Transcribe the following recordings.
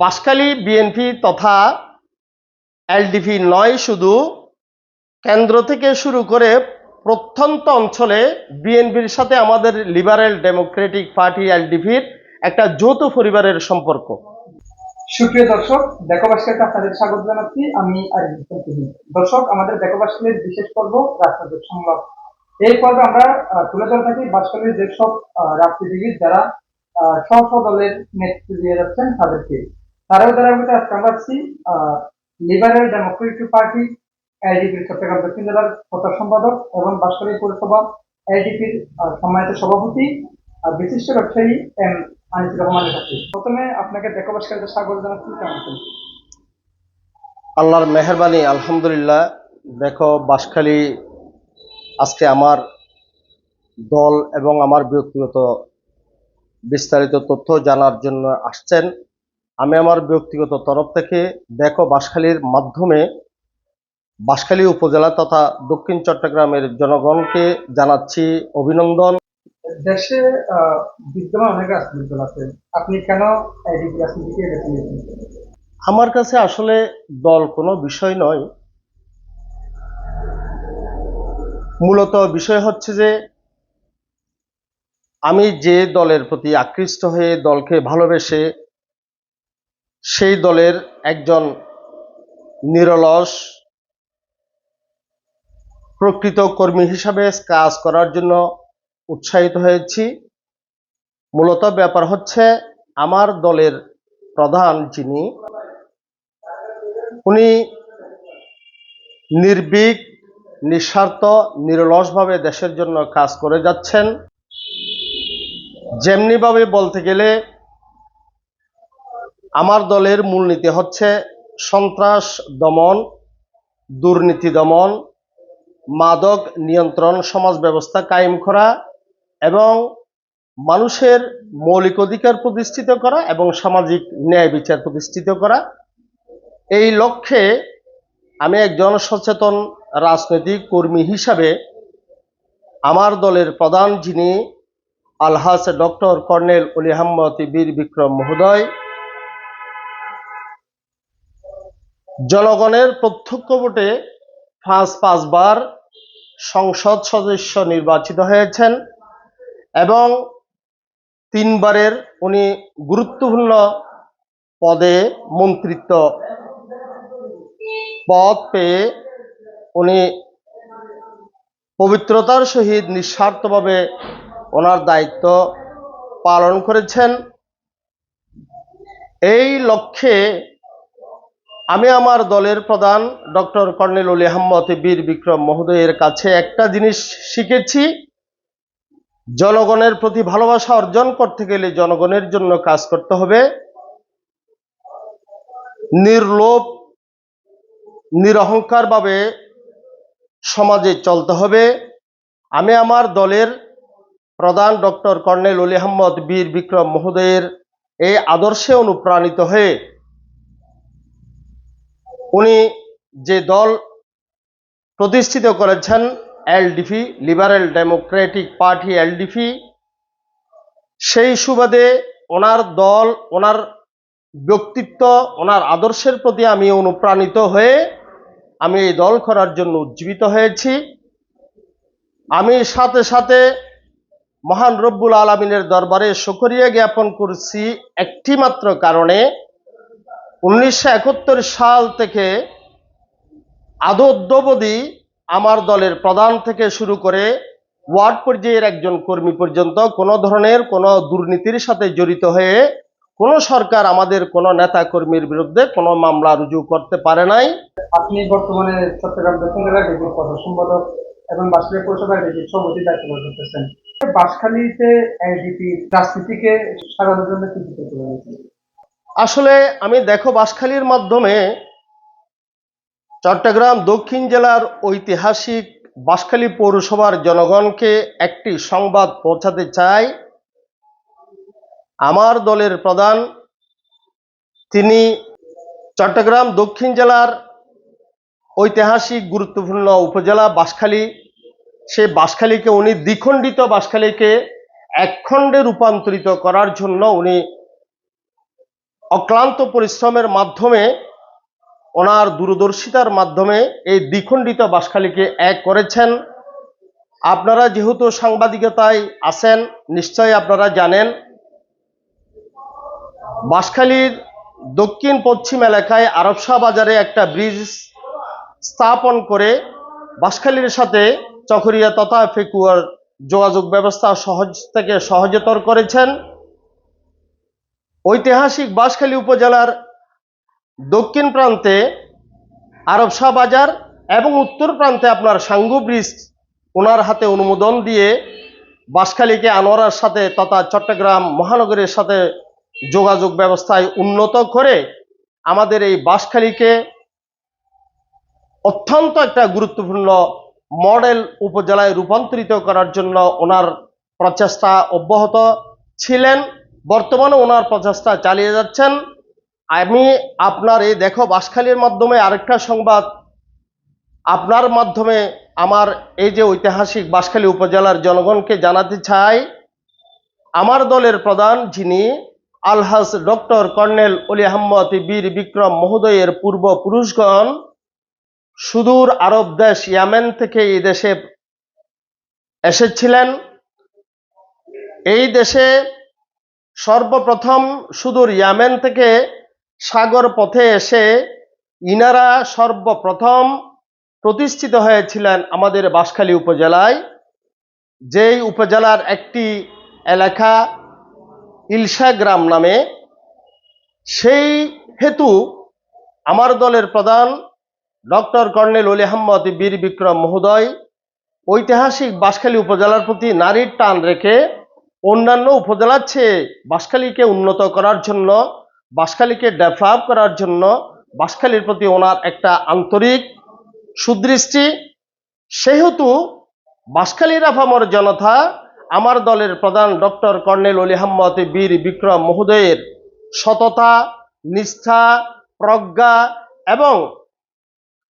Banshkhali BNP তথা LDP নয়, শুধু কেন্দ্র থেকে শুরু করে প্রত্যন্ত অঞ্চলে বিএনপির সাথে আমাদের লিবারেল ডেমোক্রেটিক পার্টি এলডিপির একটা যৌথ পরিবারের সম্পর্ক। সুপ্রিয় দর্শক দেখাবাসীকে আপনাদের স্বাগত জানাচ্ছি। আমি আরিফ। দর্শক, আমাদের দেখাবাসীদের বিশেষ পর্ব রাজনৈতিক সংলাপ। এই পর্বে আমরা তুলে ধরে থাকি বাসকালীর যেসব রাজনীতিবিদ যারা স্ব দলের নেতৃত্ব দিয়ে যাচ্ছেন তাদেরকে। লিবারেল ডেমোক্রেটিক পার্টি এলডিপির চট্টগ্রাম দক্ষিণ জেলার প্রচার সম্পাদক এবং বাসকালী পৌরসভা এলডিপির সম্মানিত সভাপতি আর বিশিষ্ট ব্যবসায়ী এম আনিসুর রহমানের কাছে। প্রথমে আপনাকে দেখাবাসীকে স্বাগত জানাচ্ছি, কেমন? আল্লাহর মেহরবানি, আলহামদুলিল্লাহ। দেখো, বাঁশখালী আজকে আমার দল এবং আমার ব্যক্তিগত বিস্তারিত তথ্য জানার জন্য আসছেন। আমি আমার ব্যক্তিগত তরফ থেকে দেখো বাঁশখালীর মাধ্যমে বাঁশখালী উপজেলা তথা দক্ষিণ চট্টগ্রামের জনগণকে জানাচ্ছি অভিনন্দন। দেশে বিদ্যমান অনেক রাজনৈতিক দল আছে। আপনি কেন রাজনীতিকে বেছে নিয়েছেন? আমার কাছে আসলে দল কোনো বিষয় নয়। মূলত বিষয় হচ্ছে যে আমি যে দলের প্রতি আকৃষ্ট হয়ে দলকে ভালোবেসে সেই দলের একজন নিরলস প্রকৃত কর্মী হিসাবে কাজ করার জন্য উৎসাহিত হয়েছি। মূলত ব্যাপার হচ্ছে আমার দলের প্রধান যিনি, উনি নির্ভীক, নিঃস্বার্থ, নিরলসভাবে দেশের জন্য কাজ করে যাচ্ছেন। যেমনিভাবে বলতে গেলে আমার দলের মূলনীতি হচ্ছে সন্ত্রাস দমন, দুর্নীতি দমন, মাদক নিয়ন্ত্রণ, সমাজ ব্যবস্থা কায়েম করা এবং মানুষের মৌলিক অধিকার প্রতিষ্ঠিত করা এবং সামাজিক ন্যায় বিচার প্রতিষ্ঠিত করা। এই লক্ষ্যে আমি একজন সচেতন রাজনৈতিক কর্মী হিসাবে আমার দলের প্রধান যিনি আলহাস ডক্টর কর্নেল অলি আহমদ বীর বিক্রম মহোদয় জনগণের প্রত্যক্ষ ভোটে পাঁচ, পাঁচবার সংসদ সদস্য নির্বাচিত হয়েছেন এবং তিনবারের উনি গুরুত্বপূর্ণ পদে মন্ত্রিত্ব পদ পেয়ে উনি পবিত্রতার সহিত নিঃস্বার্থভাবে ওনার দায়িত্ব পালন করেছেন। এই লক্ষ্যে আমি আমার দলের প্রধান ডক্টর কর্নেল অলি আহমদ বীর বিক্রম মহোদয়ের কাছে একটা জিনিস শিখেছি। জনগণের প্রতি ভালোবাসা অর্জন করতে গেলে জনগণের জন্য কাজ করতে হবে। নির্লোভ, নিরহংকারভাবে সমাজে চলতে হবে। আমি আমার দলের প্রধান ডক্টর কর্নেল অলি আহমদ বীর বিক্রম মহোদয়ের এই আদর্শে অনুপ্রাণিত হয়ে উনি যে দল প্রতিষ্ঠিত করেছেন, LDP, liberal democratic party LDP, সেই সুবাদে ওনার দল, ওনার ব্যক্তিত্ব, ওনার আদর্শের প্রতি আমি অনুপ্রাণিত হয়ে আমি এই দল করার জন্য উজ্জীবিত হয়েছি। আমি সাথে সাথে মহান রব্বুল আলমিনের দরবারে শুকরিয়া জ্ঞাপন করছি একটি মাত্র কারণে উনিশশো একাত্তর সাল থেকে আদৌদ্যবধি আমার দলের প্রধান থেকে শুরু করে ওয়ার্ড পর্যায়ের একজন কর্মী পর্যন্ত কোনো ধরনের কোনো দুর্নীতির সাথে জড়িত হয়ে কোনো সরকার আমাদের কোনো নেতা কর্মীর বিরুদ্ধে কোনো মামলা রুজু করতে পারে নাই। আপনি বর্তমানে চট্টগ্রাম দক্ষিণ ডিপির প্রধান সম্পাদক এবং বাসখালী পৌরসভার ডিপির সভাপতি দায়িত্ব পালন করতেছেন। বাসখালীতে এলডিপি রাজনীতিকে সারানোর জন্য কি আসলে আমি দেখো বাসখালীর মাধ্যমে চট্টগ্রাম দক্ষিণ জেলার ঐতিহাসিক বাসখালী পৌরসভার জনগণকে একটি সংবাদ পৌঁছাতে চাই। আমার দলের প্রধান তিনি চট্টগ্রাম দক্ষিণ জেলার ঐতিহাসিক গুরুত্বপূর্ণ উপজেলা বাঁশখালী। সে বাঁশখালীকে, উনি দ্বিখণ্ডিত বাঁশখালীকে একখণ্ডে রূপান্তরিত করার জন্য উনি অক্লান্ত পরিশ্রমের মাধ্যমে, ওনার দূরদর্শিতার মাধ্যমে এই দ্বিখণ্ডিত বাসখালীকে এক করেছেন। আপনারা যেহেতু সাংবাদিকতায় আছেন, নিশ্চয়ই আপনারা জানেন বাঁশখালীর দক্ষিণ পশ্চিম এলাকায় আরবশাহ বাজারে একটা ব্রিজ স্থাপন করে বাঁশখালীর সাথে চকরিয়া তথা ফেকুয়ার যোগাযোগ ব্যবস্থা সহজ থেকে সহজতর করেছেন। ঐতিহাসিক বাঁশখালী উপজেলার দক্ষিণ প্রান্তে আরবশাহ বাজার এবং উত্তর প্রান্তে আপনার সাঙ্গু ব্রিজ, ওনার হাতে অনুমোদন দিয়ে বাঁশখালীকে আনোয়ারার সাথে তথা চট্টগ্রাম মহানগরের সাথে যোগাযোগ ব্যবস্থায় উন্নত করে আমাদের এই বাঁশখালীকে অত্যন্ত একটা গুরুত্বপূর্ণ মডেল উপজেলায় রূপান্তরিত করার জন্য ওনার প্রচেষ্টা অব্যাহত ছিলেন। বর্তমানে ওনার প্রচেষ্টা চালিয়ে যাচ্ছেন। আমি আপনার এই দেখো বাঁশখালীর মাধ্যমে আরেকটা সংবাদ। আপনার মাধ্যমে আমার এই যে ঐতিহাসিক বাঁশখালী উপজেলার জনগণকে জানাতে চাই, আমার দলের প্রধান যিনি আলহাজ ডক্টর কর্নেল অলি আহম্মদ বীর বিক্রম মহোদয়ের পূর্বপুরুষগণ সুদূর আরব দেশ ইয়ামেন থেকে এই দেশে এসেছিলেন। এই দেশে সর্বপ্রথম সুদূর ইয়ামেন থেকে সাগর পথে এসে ইনারা সর্বপ্রথম প্রতিষ্ঠিত হয়েছিলেন আমাদের বাঁশখালী উপজেলায়। যেই উপজেলার একটি এলাকা ইলশা গ্রাম নামে। সেই হেতু আমার দলের প্রধান ডক্টর কর্নেল অলি আহম্মদ বীর বিক্রম মহোদয় ঐতিহাসিক বাঁশখালী উপজেলার প্রতি নারীর টান রেখে অন্যান্য উপজেলার চেয়ে বাঁশখালীকে উন্নত করার জন্য, বাঁশখালীকে ডেভেলপ করার জন্য বাঁশখালীর প্রতি ওনার একটা আন্তরিক সুদৃষ্টি। সেহেতু বাঁশখালীর আফামর জনতা আমার দলের প্রধান ডক্টর কর্নেল অলি আহম্মদ বীর বিক্রম মহোদয়ের সততা, নিষ্ঠা, প্রজ্ঞা এবং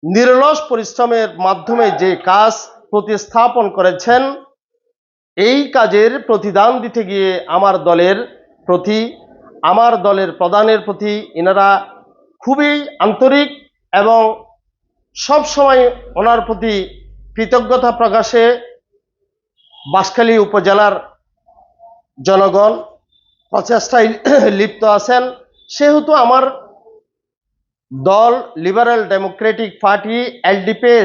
নিরলস পরিশ্রমের মাধ্যমে যে কাজ প্রতিস্থাপন করেছেন এই কাজের প্রতিদান দিতে গিয়ে আমার দলের প্রতি, আমার দলের প্রধানের প্রতি এনারা খুবই আন্তরিক এবং সব সময় ওনার প্রতি কৃতজ্ঞতা প্রকাশে বাঁশখালী উপজেলার জনগণ প্রচেষ্টায় লিপ্ত আছেন। সেহেতু আমার দল লিবারেল ডেমোক্রেটিক পার্টি এলডিপি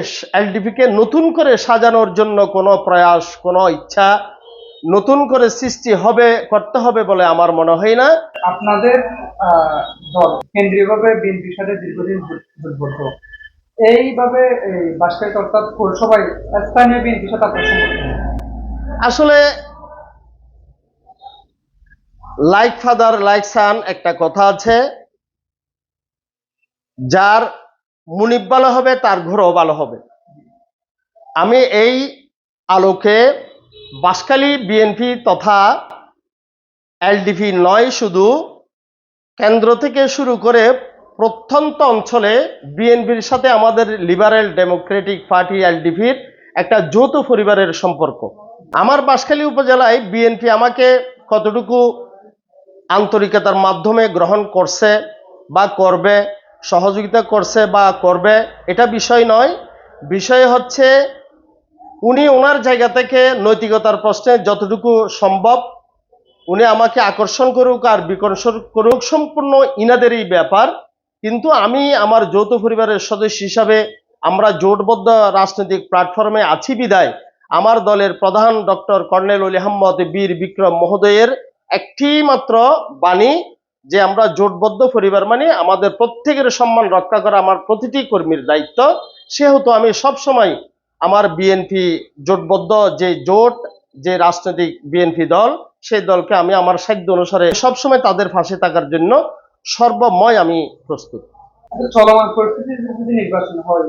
এলডিপিকে নতুন করে সাজানোর জন্য কোনো প্রয়াস কোনো ইচ্ছা নতুন করে সৃষ্টি হবে করতে হবে বলে আমার মনে হয় না। আপনাদের দল কেন্দ্রীয়ভাবে বিএনপির সাথে দীর্ঘদিন জোটবদ্ধ এইভাবে এই বাসকারী অর্থাৎ পৌরসভায় স্থানীয় বিএনপির সাথে আপনার আসলে লাইক ফাদার লাইক সান একটা কথা আছে। যার মুনিব ভালো হবে, তার ঘরও ভালো হবে। আমি এই আলোকে বাসকালী বিএনপি তথা এলডিপি নয়, শুধু কেন্দ্র থেকে শুরু করে প্রত্যন্ত অঞ্চলে বিএনপির সাথে আমাদের লিবারেল ডেমোক্রেটিক পার্টি এলডিপির একটা যৌথ পরিবারের সম্পর্ক। আমার বাঁশখালী উপজেলায় বিএনপি আমাকে কতটুকু আন্তরিকতার মাধ্যমে গ্রহণ করছে বা করবে সহযোগিতা করছে বা করবে, এটা বিষয় নয়। বিষয় হচ্ছে, উনি ওনার জায়গা থেকে নৈতিকতার প্রশ্নে যতটুকু সম্ভব, উনি আমাকে আকর্ষণ করুক আর বিকর্ষণ করুক, সম্পূর্ণ ইনাদেরই ব্যাপার। কিন্তু আমি আমার যৌথ পরিবারের সদস্য হিসাবে আমরা জোটবদ্ধ রাজনৈতিক প্ল্যাটফর্মে আছি বিদায় আমার দলের প্রধান ডক্টর কর্নেল অলি আহম্মদ বীর বিক্রম মহোদয়ের একটি মাত্র বাণী যে আমরা জোটবদ্ধ পরিবার মানে আমাদের প্রত্যেকের সম্মান রক্ষা করা আমার প্রতিটি কর্মীর দায়িত্ব সেহেতু আমি সব সময় আমার বিএনপি জোটবদ্ধ যে জোট যে রাজনৈতিক বিএনপি দল সেই দলকে আমি আমার সাধ্য অনুসারে সবসময় তাদের ফাঁসে থাকার জন্য সর্বময় আমি প্রস্তুত চলমান নির্বাচন হয়?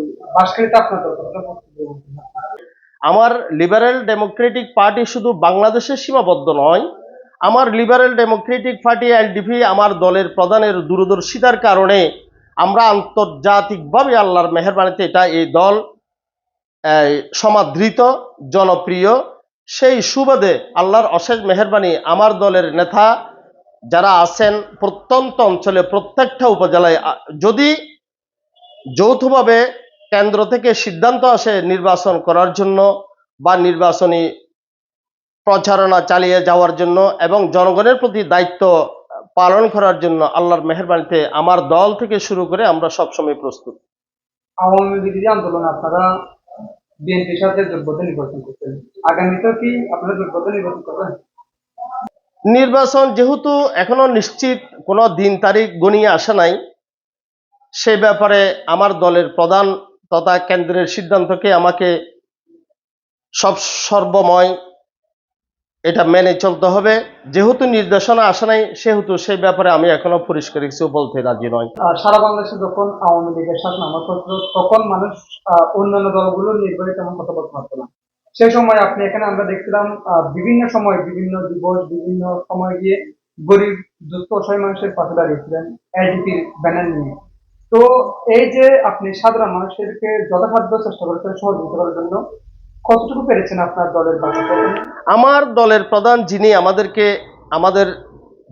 আমার লিবারেল ডেমোক্রেটিক পার্টি শুধু বাংলাদেশে সীমাবদ্ধ নয় আমার লিবারেল ডেমোক্রেটিক পার্টি এলডিপি আমার দলের প্রধানের দূরদর্শিতার কারণে আমরা আন্তর্জাতিকভাবে আল্লাহর মেহরবানিতে এটা এই দল সমাদৃত, জনপ্রিয়। সেই সুবাদে আল্লাহর অশেষ মেহরবানি আমার দলের নেতা যারা আছেন প্রত্যন্ত অঞ্চলে প্রত্যেকটা উপজেলায় যদি যৌথভাবে কেন্দ্র থেকে সিদ্ধান্ত আসে নির্বাচন করার জন্য বা নির্বাচনী প্রচারণা চালিয়ে যাওয়ার জন্য এবং জনগণের প্রতি দায়িত্ব পালন করার জন্য আল্লাহর মেহরবানিতে আমার দল থেকে শুরু করে আমরা সবসময় প্রস্তুত। আওয়ামী বিরোধী আন্দোলনে আপনারা বিএনপির সাথে যোগ্যতা নির্বাচন করতেন আগামীতেও কি আপনারা যোগ্যতা নির্বাচন করবেন? নির্বাচন যেহেতু এখনও নিশ্চিত কোনো দিন তারিখ গণিয়ে আসে নাই সে ব্যাপারে আমার দলের প্রধান তথা কেন্দ্রের সিদ্ধান্তকে আমাকে সব সর্বময় এটা মেনে চলতে হবে। যেহেতু নির্দেশনা আসে নাই, সেহেতু সেই ব্যাপারে আমি এখনও পরিষ্কার কিছু বলতে রাজি নয় সারা বাংলাদেশে যখন আওয়ামী লীগের শাসন আমার তখন মানুষ অন্যান্য দলগুলো নির্বাহী তেমন কথা বলতে না। সেই সময় আপনি এখানে আমরা দেখছিলাম বিভিন্ন সময়, বিভিন্ন দিবস, বিভিন্ন সময় গিয়ে গরিব, দুস্থ, অসহায় মানুষের পাশে দাঁড়িয়েছিলেন এলডিপির ব্যানার নিয়ে। তো এই যে আপনি সাধারণ মানুষদেরকে যথাসাধ্য চেষ্টা করেছেন সহযোগিতা করার জন্য কতটুকু পেরেছেন আপনার দলের আমার দলের প্রধান যিনি আমাদেরকে, আমাদের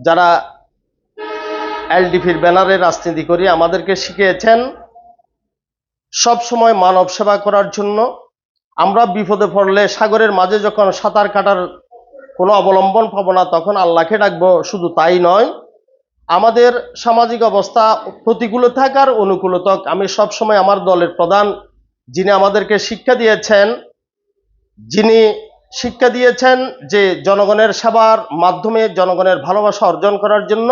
যারা এলডিপির ব্যানারে রাজনীতি করি, আমাদেরকে শিখিয়েছেন সব সময় মানব সেবা করার জন্য। আমরা বিপদে পড়লে সাগরের মাঝে যখন সাঁতার কাটার কোনো অবলম্বন পাবো না, তখন আল্লাহকে ডাকবো, শুধু তাই নয়। আমাদের সামাজিক অবস্থা প্রতিকূল থাকার অনুকূলতক আমি সব সময় আমার দলের প্রধান যিনি আমাদেরকে শিক্ষা দিয়েছেন যিনি শিক্ষা দিয়েছেন যে জনগণের সেবার মাধ্যমে জনগণের ভালোবাসা অর্জন করার জন্য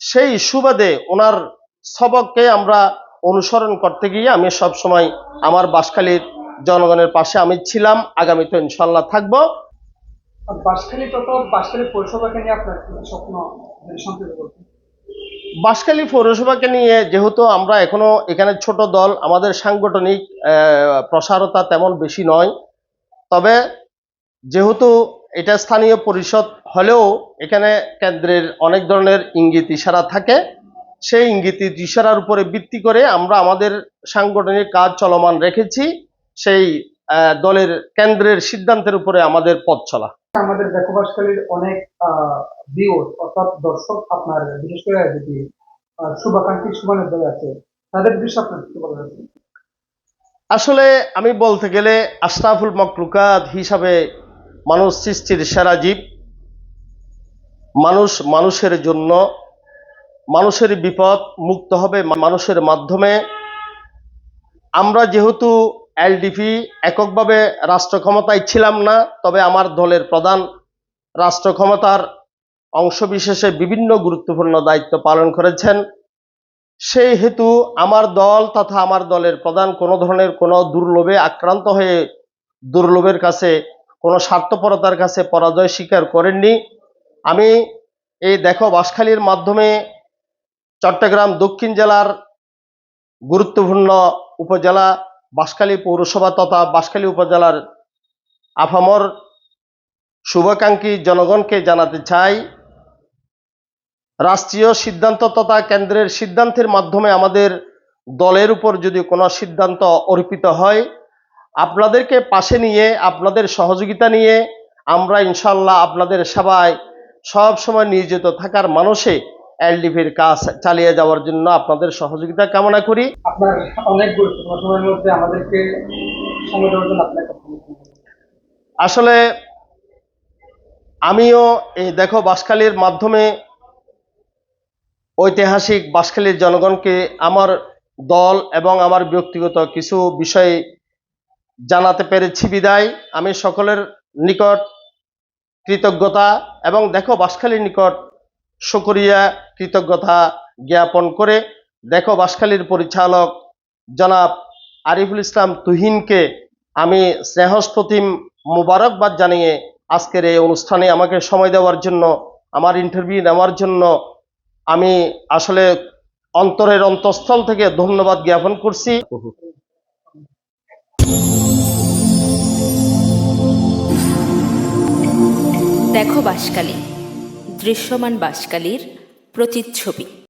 সেই সুবাদে ওনার সবককে আমরা অনুসরণ করতে গিয়ে আমি সব সময় আমার বাসখালীর জনগণের পাশে আমি ছিলাম। আগামী তো ইনশাল্লাহ থাকব বাসখালী বাসখালী পৌরসভাকে নিয়ে আপনার স্বপ্ন বলতেন বাঁশখালী পৌরসভাকে নিয়ে যেহেতু আমরা এখনও এখানে ছোট দল আমাদের সাংগঠনিক প্রসারতা তেমন বেশি নয়। তবে যেহেতু এটা স্থানীয় পরিষদ হলেও এখানে কেন্দ্রের অনেক ধরনের ইঙ্গিত ইশারা থাকে, সেই ইঙ্গিত ইশারার উপরে ভিত্তি করে আমরা আমাদের সাংগঠনিক কাজ চলমান রেখেছি, সেই দলের কেন্দ্রের সিদ্ধান্তের উপরে আমাদের পথ চলা। আমাদের দেখো বাসখালীর অনেক অর্থাৎ দর্শক আপনার, বিশেষ করে যদি শুভাকাঙ্ক্ষী শুভানুদ্যোগ আছে, তাদের বিষয়ে আপনার কি বলার আছে? আসলে আমি বলতে গেলে আশরাফুল মকলুকাত হিসাবে মানুষ সৃষ্টির সেরা জীব। মানুষ মানুষের জন্য, মানুষের বিপদ মুক্ত হবে মানুষের মাধ্যমে। আমরা যেহেতু এলডিপি, এককভাবে রাষ্ট্র ক্ষমতায় ছিলাম না, তবে আমার দলের প্রধান রাষ্ট্র ক্ষমতার অংশবিশেষে বিভিন্ন গুরুত্বপূর্ণ দায়িত্ব পালন করেছেন। সেই হেতু আমার দল তথা আমার দলের প্রধান কোনো ধরনের কোনো দুর্লোভে আক্রান্ত হয়ে দুর্লোভের কাছে, কোনো স্বার্থপরতার কাছে পরাজয় স্বীকার করেননি। আমি এই দেখো বাঁশখালীর মাধ্যমে চট্টগ্রাম দক্ষিণ জেলার গুরুত্বপূর্ণ উপজেলা বাঁশখালী পৌরসভা তথা বাঁশখালী উপজেলার আফামর শুভাকাঙ্ক্ষী জনগণকে জানাতে চাই। রাষ্ট্রীয় সিদ্ধান্ত তথা কেন্দ্রের সিদ্ধান্তের মাধ্যমে আমাদের দলের উপর যদি কোনো সিদ্ধান্ত অর্পিত হয় আপনাদেরকে পাশে নিয়ে আপনাদের সহযোগিতা নিয়ে আমরা ইনশাল্লাহ আপনাদের সেবায় সব সময় নিয়োজিত থাকার মানুষে এলডিপির কাজ চালিয়ে যাওয়ার জন্য আপনাদের সহযোগিতা কামনা করি। আপনার অনেক গুরুত্বপূর্ণ সময়ের মধ্যে আমাদেরকে সময় দেওয়ার জন্য আপনাকে আসলে আমিও এই দেখো বাঁশখালীর মাধ্যমে ঐতিহাসিক বাঁশখালীর জনগণকে আমার দল এবং আমার ব্যক্তিগত কিছু বিষয় জানাতে পেরেছি বিদায়। আমি সকলের নিকট কৃতজ্ঞতা এবং দেখো বাঁশখালীর নিকট শুকরিয়া কৃতজ্ঞতা জ্ঞাপন করে দেখো বাসখালীর পরিচালক জনাব আরিফুল ইসলাম তুহিনকে আমি স্নেহস্পতিম মুবারকবাদ জানিয়ে আজকের এই অনুষ্ঠানে আমাকে সময় দেওয়ার জন্য, আমার ইন্টারভিউ নেওয়ার জন্য আমি আসলে অন্তরের অন্তঃস্থল থেকে ধন্যবাদ জ্ঞাপন করছি। দেখো বাসকালী দৃশ্যমান বাসকালীর প্রতিচ্ছবি।